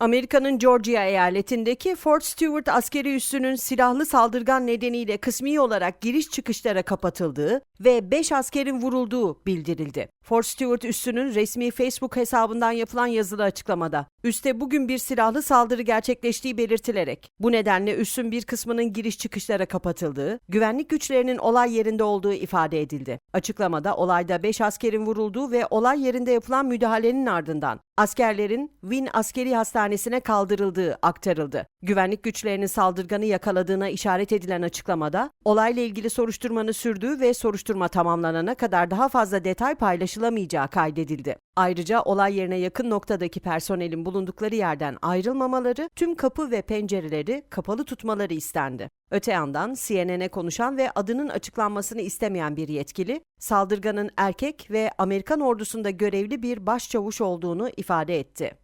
Amerika'nın Georgia eyaletindeki Fort Stewart askeri üssünün silahlı saldırgan nedeniyle kısmi olarak giriş çıkışlara kapatıldığı ve 5 askerin vurulduğu bildirildi. Fort Stewart üssünün resmi Facebook hesabından yapılan yazılı açıklamada, üste bugün bir silahlı saldırı gerçekleştiği belirtilerek, bu nedenle üssün bir kısmının giriş çıkışlara kapatıldığı, güvenlik güçlerinin olay yerinde olduğu ifade edildi. Açıklamada olayda 5 askerin vurulduğu ve olay yerinde yapılan müdahalenin ardından askerlerin Wynne Askeri Hastanesi'ne kaldırıldığı aktarıldı. Güvenlik güçlerinin saldırganı yakaladığına işaret edilen açıklamada, olayla ilgili soruşturmanın sürdüğü ve soruşturma tamamlanana kadar daha fazla detay paylaşılamayacağı kaydedildi. Ayrıca olay yerine yakın noktadaki personelin bulundukları yerden ayrılmamaları, tüm kapı ve pencereleri kapalı tutmaları istendi. Öte yandan CNN'e konuşan ve adının açıklanmasını istemeyen bir yetkili, saldırganın erkek ve Amerikan ordusunda görevli bir başçavuş olduğunu ifade etti.